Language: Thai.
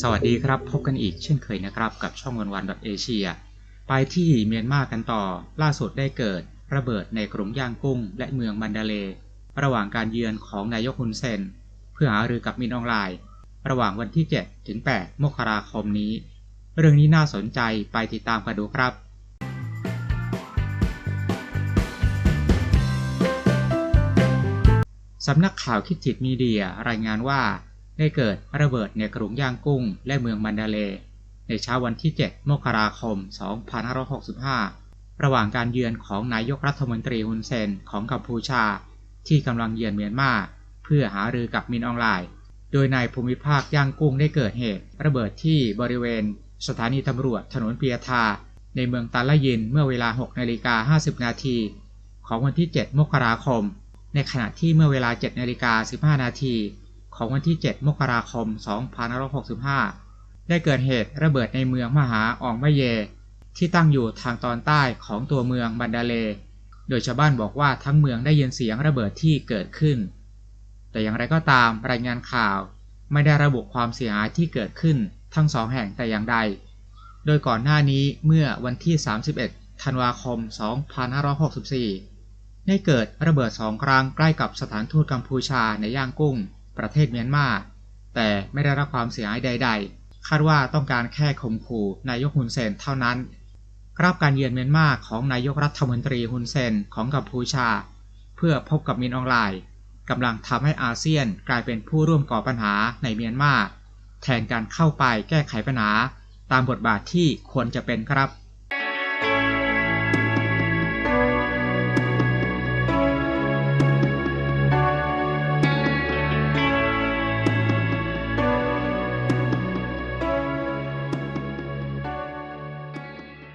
สวัสดีครับ พบกันอีกเช่นเคยนะครับกับช่องวันวันเอเชีย ไปที่เมียนมากันต่อ ล่าสุดได้เกิดระเบิดในกรุงย่างกุ้ง และเมืองมันดาเล ระหว่างการเยือนของนายกฮุนเซน เพื่อหารือกับมินออนไลน์ ระหว่างวันที่ 7 ถึง 8 มกราคมนี้ เรื่องนี้น่าสนใจไปติดตามกันดูครับสำนักข่าวคิดจิตมีเดียรายงานว่า ได้เกิดระเบิดในกรุงย่างกุ้งและเมืองมันดาเล ในเช้าวันที่ 7 มกราคม 2565 ระหว่างการเยือนของนายกรัฐมนตรีฮุนเซนของกัมพูชา ที่กำลังเยือนเมียนมาเพื่อหารือกับมินออนไลน์ โดยในภูมิภาคย่างกุ้งได้เกิดเหตุ ระเบิดที่บริเวณ สถานีตำรวจถนนเปียทา ในเมืองตาลายินเมื่อเวลา 6นาฬิกา50 นาทีของวันที่ 7 มกราคม ในขณะที่เมื่อเวลา 7นาฬิกา15 นาที ของวันที่ 7 มกราคม 2565 ได้เกิดเหตุระเบิดในเมืองมหาอองมะเย ที่ตั้งอยู่ทางตอนใต้ของตัวเมืองบันดาเล โดยชาวบ้านบอกว่าทั้งเมืองได้ยินเสียงระเบิดที่เกิดขึ้น แต่อย่างไรก็ตามรายงานข่าวไม่ได้ระบุความเสียหายที่เกิดขึ้นทั้งสองแห่งแต่อย่างใด โดยก่อนหน้านี้เมื่อวันที่ 31 ธันวาคม 2564 ได้เกิดระเบิดสองครั้งใกล้กับสถานทูตกัมพูชาในย่างกุ้ง ประเทศเมียนมาแต่ไม่ได้รับความเสียหายใด ๆ คาดว่าต้องการแค่ข่มขู่นายกฮุนเซนเท่านั้น รับการเยือนเมียนมาของนายกรัฐมนตรีฮุนเซนของกัมพูชา เพื่อพบกับมินออนไลน์กำลังทำให้อาเซียนกลายเป็นผู้ร่วมก่อปัญหาในเมียนมาแทนการเข้าไปแก้ไขปัญหาตามบทบาทที่ควรจะเป็นครับ